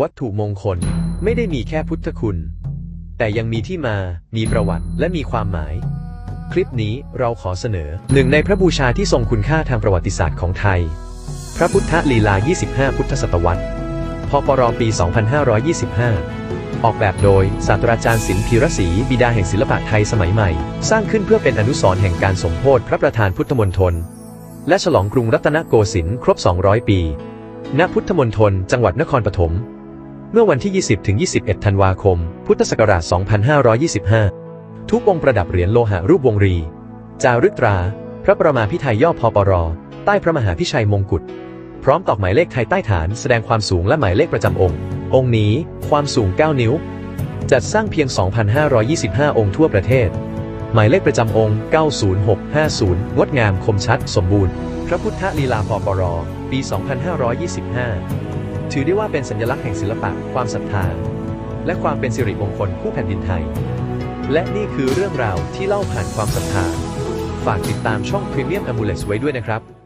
วัตถุมงคลไม่ได้มีแค่พุทธคุณ แต่ยังมีที่มา มีประวัติ และมีความหมาย คลิปนี้เราขอเสนอหนึ่งในพระบูชาที่ทรงคุณค่าทางประวัติศาสตร์ของไทย พระพุทธลีลา 25 พุทธศตวรรษ พปรปี 2525 ออกแบบโดยศาสตราจารย์ศิลป์พีรศรีบิดาแห่งศิลปะไทยสมัยใหม่ สร้างขึ้นเพื่อเป็นอนุสรณ์แห่งการสมโภชพระประธานพุทธมณฑลและฉลองกรุงรัตนโกสินทร์ครบ 200 ปี ณ พุทธมณฑล จังหวัดนครปฐม เมื่อวันที่ 20ถึง21 ธันวาคม พุทธศักราช 2525 ทุกองค์ประดับเหรียญโลหะรูปวงรี จารึกตรา พระประมาพิไทยย่อพปร ใต้พระมหาพิชัยมงกุฎ พร้อมตอกหมายเลขไทยใต้ฐานแสดงความสูงและหมายเลขประจำองค์ องค์นี้ความสูง 9 นิ้ว จัดสร้างเพียง 2,525 องค์ทั่วประเทศ หมายเลขประจำองค์ 90650 งดงามคมชัด สมบูรณ์ พระพุทธลีลาปปร ปี 2525 ถือได้ว่าเป็นสัญลักษณ์แห่งศิลปะ ความศรัทธา และความเป็นสิริมงคลคู่แผ่นดินไทย และนี่คือเรื่องราวที่เล่าผ่านความศรัทธา ฝากติดตามช่อง Premium Amulet ไว้ด้วยนะครับ